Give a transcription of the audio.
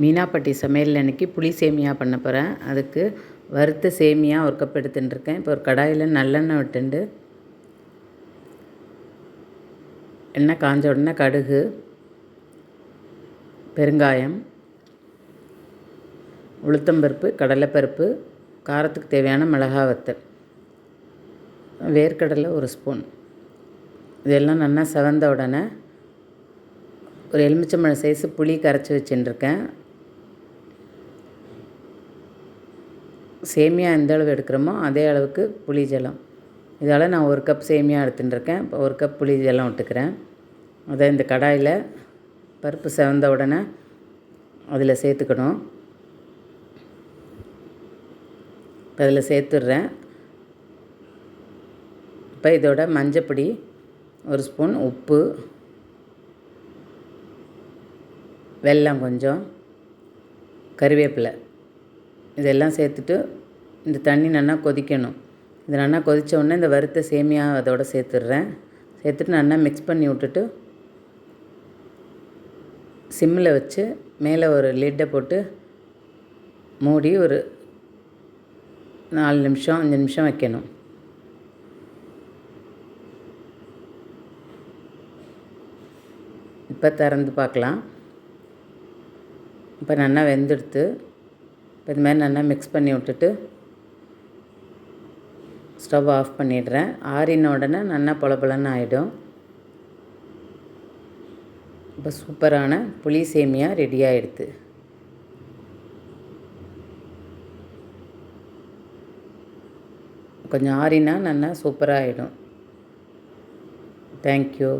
மீனாப்பட்டி சமையல் அன்றைக்கி புளி சேமியா பண்ண போகிறேன் அதுக்கு வறுத்த சேமியா ஒரு கப் எடுத்துட்டுருக்கேன். இப்போ ஒரு கடாயில் நல்லெண்ணெய் விட்டுண்டு எண்ணெய் காஞ்ச உடனே கடுகு பெருங்காயம் உளுத்தம்பருப்பு கடலைப்பருப்பு காரத்துக்கு தேவையான மிளகா வத்தல் வேர்க்கடலை ஒரு ஸ்பூன். இதெல்லாம் நல்லா செவந்த உடனே ஒரு எலுமிச்சம்பழம் சைஸு புளி கரைச்சி வச்சுட்டுருக்கேன். சேமியா எந்த அளவு எடுக்கிறோமோ அதே அளவுக்கு புளி ஜலம். இதால் நான் ஒரு கப் சேமியா எடுத்துட்டுருக்கேன் இப்போ ஒரு கப் புளி ஜலம் விட்டுக்கிறேன். அதை இந்த கடாயில் பருப்பு செவந்த உடனே அதில் சேர்த்துக்கணும். இப்போ அதில் சேர்த்துட்றேன். இப்போ இதோட மஞ்சப்பொடி ஒரு ஸ்பூன் உப்பு வெல்லம் கொஞ்சம் கருவேப்பிலை. இதெல்லாம் சேர்த்துட்டு இந்த தண்ணி நல்லா கொதிக்கணும். இது நல்லா கொதித்த உடனே இந்த வறுத்த சேமியா அதோட சேர்த்துட்றேன். சேர்த்துட்டு நல்லா மிக்ஸ் பண்ணி விட்டுட்டு சிம்மில் வச்சு மேலே ஒரு லிட்டை போட்டு மூடி ஒரு நாலு நிமிஷம் அஞ்சு நிமிஷம் வைக்கணும். இப்போ திறந்து பார்க்கலாம். இப்போ நல்லா வெந்தெடுத்து இப்போ இது மாதிரி நல்லா மிக்ஸ் பண்ணி விட்டுட்டு ஸ்டவ் ஆஃப் பண்ணிடுறேன். ஆறின உடனே நல்லா பொலப்பலன்னு ஆகிடும் இப்போ சூப்பரான புளி சேமியா ரெடி ஆகிடுது கொஞ்சம் ஆறினா நல்லா சூப்பராக ஆகிடும் தேங்க்யூ